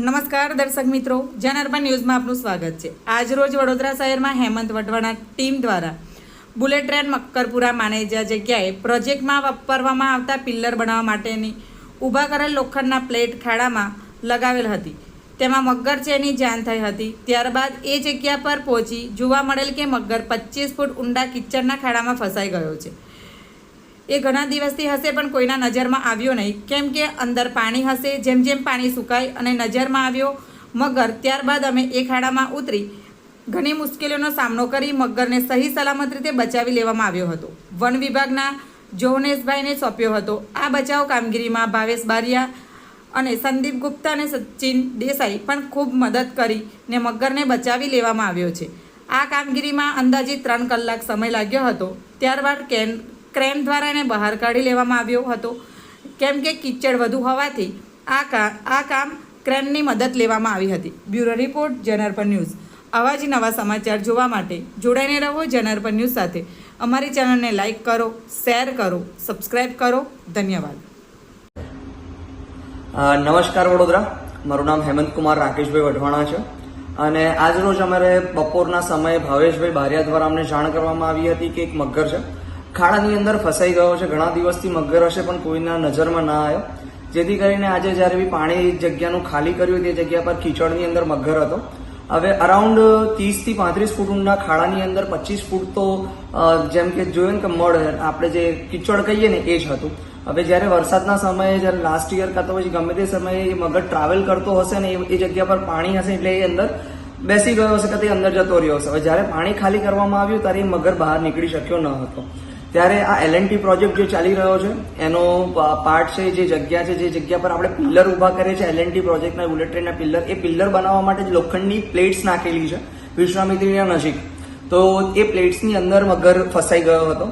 નમસ્કાર દર્શક મિત્રો જનઅર્બન ન્યૂઝમાં આપનું સ્વાગત છે. આજરોજ વડોદરા શહેરમાં હેમંત વઢવાણા ટીમ દ્વારા બુલેટ ટ્રેન મક્કરપુરા માનેજા જગ્યાએ પ્રોજેક્ટમાં વાપરવામાં આવતા પિલ્લર બનાવવા માટેની ઊભા કરેલ લોખંડના પ્લેટ ખાડામાં લગાવેલ હતી. તેમાં મગર ચેની જાન થઈ હતી. ત્યારબાદ એ જગ્યા પર પહોંચી જોવા મળેલ કે મગર પચીસ ફૂટ ઊંડા કિચડના ખાડામાં ફસાઈ ગયો છે. એ ઘણા દિવસથી હશે પણ કોઈના નજરમાં આવ્યો નહીં. કેમ કે અંદર પાણી હશે, જેમ જેમ પાણી સુકાય અને નજરમાં આવ્યો મગર, ત્યારબાદ અમે એ ખાડામાં ઉતરી ઘણી મુશ્કેલીઓનો સામનો કરી મગરને સહી સલામત રીતે બચાવી લેવામાં આવ્યો હતો. વન વિભાગના જોહનેશભાઈને સોંપ્યો હતો. આ બચાવ કામગીરીમાં ભાવેશ બારિયા અને સંદીપ ગુપ્તા અને સચિન દેસાઈ પણ ખૂબ મદદ કરી ને મગરને બચાવી લેવામાં આવ્યો છે. આ કામગીરીમાં અંદાજિત ત્રણ કલાક સમય લાગ્યો હતો. ત્યારબાદ કેન ક્રેન દ્વારા એને બહાર કાઢી લેવામાં આવ્યો હતો. કેમ કે કિચડ વધુ હોવાથી આ કા, આ કામ ક્રેનની મદદ લેવામાં આવી હતી. બ્યુરો રિપોર્ટ જનરપન ન્યૂઝ. આવા જ નવા સમાચાર જોવા માટે જોડાઈને રહો જનરપન ન્યૂઝ સાથે. અમારી ચેનલને લાઇક કરો, શેર કરો સબસ્ક્રાઈબ કરો. ધન્યવાદ. નમસ્કાર વડોદરા. મારું નામ હેમંત કુમાર રાકેશભાઈ વઢવાણા છે. અને આજ રોજ અમારે બપોરના સમયે ભાવેશભાઈ બારિયા દ્વારા અમને જાણ કરવામાં આવી હતી કે એક મગર છે. ખાડાની અંદર ફસાઈ ગયો છે. ઘણા દિવસથી મગર હશે પણ કોઈના નજરમાં ના આવ્યો. જેથી કરીને આજે જ્યારે બી પાણી જગ્યાનું ખાલી કર્યું તે જગ્યા પર કીચડની અંદર મગર હતો. હવે અરાઉન્ડ ત્રીસથી પાંત્રીસ ફૂટ ઊંડા ખાડાની અંદર પચીસ ફૂટ તો જેમ કે જોયું ને કે મળ આપણે જે કીચડ કહીએ ને એ જ હતું. હવે જ્યારે વરસાદના સમયે, જ્યારે લાસ્ટ યર કાં તો પછી ગમે તે સમયે એ મગર ટ્રાવેલ કરતો હશે ને એ જગ્યા પર પાણી હશે એટલે એ અંદર બેસી ગયો હશે કે તે અંદર જતો રહ્યો હશે. હવે જ્યારે પાણી ખાલી કરવામાં આવ્યું ત્યારે એ મગર બહાર નીકળી શક્યો ન હતો. ત્યારે આ એલએનટી પ્રોજેક્ટ જે ચાલી રહ્યો છે, એનો પાર્ટ છે, જે જગ્યા છે, જે જગ્યા પર આપણે પિલ્લર ઊભા કરીએ છીએ એલએનટી પ્રોજેક્ટના બુલેટ ટ્રેનના પિલ્લર, એ પિલ્લર બનાવવા માટે જ લોખંડની પ્લેટ્સ નાખેલી છે, વિશ્વામિત્રીના નજીક. તો એ પ્લેટ્સની અંદર મગર ફસાઈ ગયો હતો.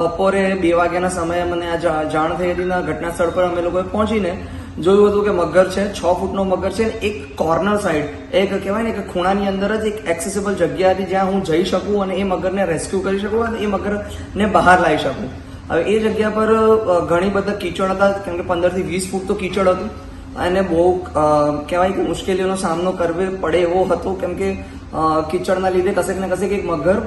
બપોરે બે વાગ્યાના સમયે મને આ જાણ થઈ હતી ઘટના સ્થળ પર અમે લોકોએ પહોંચીને જોયું હતું કે મગર છે, છ ફૂટનો મગર છે, એક કોર્નર સાઈડ એક કહેવાય ને કે ખૂણાની અંદર જ એક એક્સેસિબલ જગ્યા હતી જ્યાં હું જઈ શકું અને એ મગરને રેસ્ક્યુ કરી શકું અને એ મગરને બહાર લાવી શકું. હવે એ જગ્યા પર ઘણી બધા કીચડ હતા, કેમ કે પંદરથી વીસ ફૂટ તો કીચડ હતું. અને બહુ કહેવાય કે મુશ્કેલીઓનો સામનો કરવો પડે એવો હતો, કેમ કે કીચડના લીધે કશેક ને કશેક એક મગર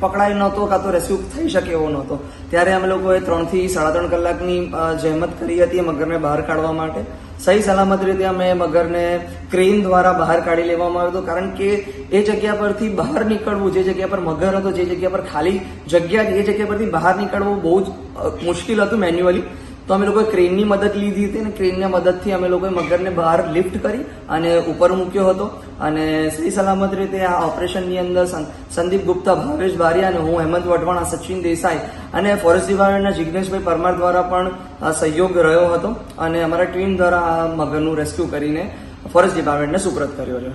પકડાય નહોતો કાં તો રેસ્ક્યુ થઈ શકે એવો નહોતો. ત્યારે અમે લોકોએ ત્રણથી સાડા ત્રણ કલાકની જહેમત કરી હતી મગરને બહાર કાઢવા માટે. સહી સલામત રીતે અમે મગરને ક્રેન દ્વારા બહાર કાઢી લેવામાં આવ્યો હતો, કારણ કે એ જગ્યા પરથી બહાર નીકળવું, જે જગ્યા પર મગર હતો, જે જગ્યા પર ખાલી જગ્યા, એ જગ્યા પરથી બહાર નીકળવું બહુ જ મુશ્કેલ હતું મેન્યુઅલી. તો અમે લોકોએ ક્રેનની મદદ લીધી હતી અને ક્રેનની મદદથી અમે લોકોએ મગરને બહાર લિફ્ટ કરી અને ઉપર મૂક્યો હતો. અને સહી સલામત રીતે આ ઓપરેશનની અંદર સંદીપ ગુપ્તા, ભાવેશ બારિયા અને હું હેમંત વઢવાણા સચિન દેસાઈ અને ફોરેસ્ટ ડિપાર્ટમેન્ટના જિગ્નેશભાઈ પરમાર દ્વારા પણ સહયોગ રહ્યો હતો. અને અમારા ટીમ દ્વારા આ મગરનું રેસ્ક્યુ કરીને ફોરેસ્ટ ડિપાર્ટમેન્ટને સુપ્રત કર્યો છે